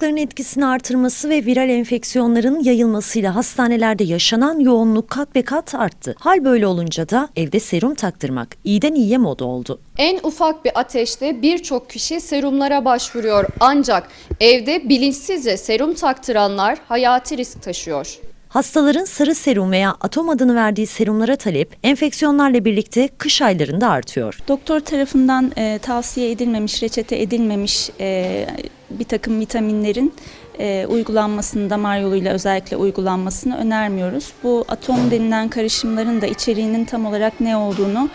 hastalıkların etkisini artırması ve viral enfeksiyonların yayılmasıyla hastanelerde yaşanan yoğunluk kat be kat arttı. Hal böyle olunca da evde serum taktırmak iyiden iyiye moda oldu. En ufak bir ateşte birçok kişi serumlara başvuruyor. Ancak evde bilinçsizce serum taktıranlar hayati risk taşıyor. Hastaların sarı serum veya atom adını verdiği serumlara talep enfeksiyonlarla birlikte kış aylarında artıyor. Doktor tarafından e, tavsiye edilmemiş, reçete edilmemiş e, bir takım vitaminlerin e, uygulanmasını, damar yoluyla özellikle uygulanmasını önermiyoruz. Bu atom denilen karışımların da içeriğinin tam olarak ne olduğunu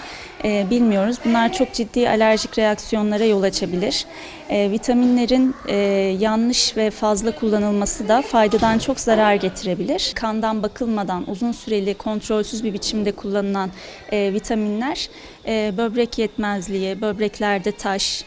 e, bilmiyoruz. Bunlar çok ciddi alerjik reaksiyonlara yol açabilir. E, vitaminlerin e, yanlış ve fazla kullanılması da faydadan çok zarar getirebilir. Kandan bakılmadan uzun süreli kontrolsüz bir biçimde kullanılan vitaminler böbrek yetmezliği, böbreklerde taş,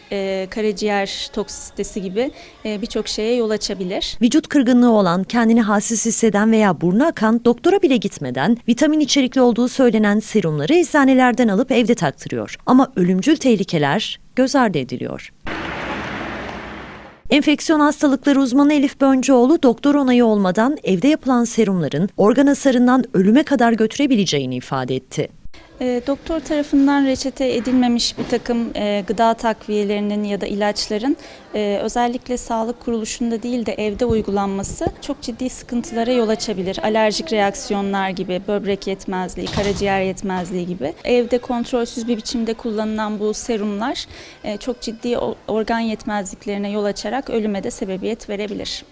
karaciğer toksisitesi gibi birçok şeye yol açabilir. Vücut kırgınlığı olan, kendini halsiz hisseden veya burnu akan doktora bile gitmeden vitamin içerikli olduğu söylenen serumları eczanelerden alıp evde taktırıyor. Ama ölümcül tehlikeler göz ardı ediliyor. Enfeksiyon hastalıkları uzmanı Elif Böncüoğlu doktor onayı olmadan evde yapılan serumların organ hasarından ölüme kadar götürebileceğini ifade etti. E, doktor tarafından reçete edilmemiş bir takım e, gıda takviyelerinin ya da ilaçların e, özellikle sağlık kuruluşunda değil de evde uygulanması çok ciddi sıkıntılara yol açabilir. Alerjik reaksiyonlar gibi, böbrek yetmezliği, karaciğer yetmezliği gibi. Evde kontrolsüz bir biçimde kullanılan bu serumlar e, çok ciddi organ yetmezliklerine yol açarak ölüme de sebebiyet verebilir.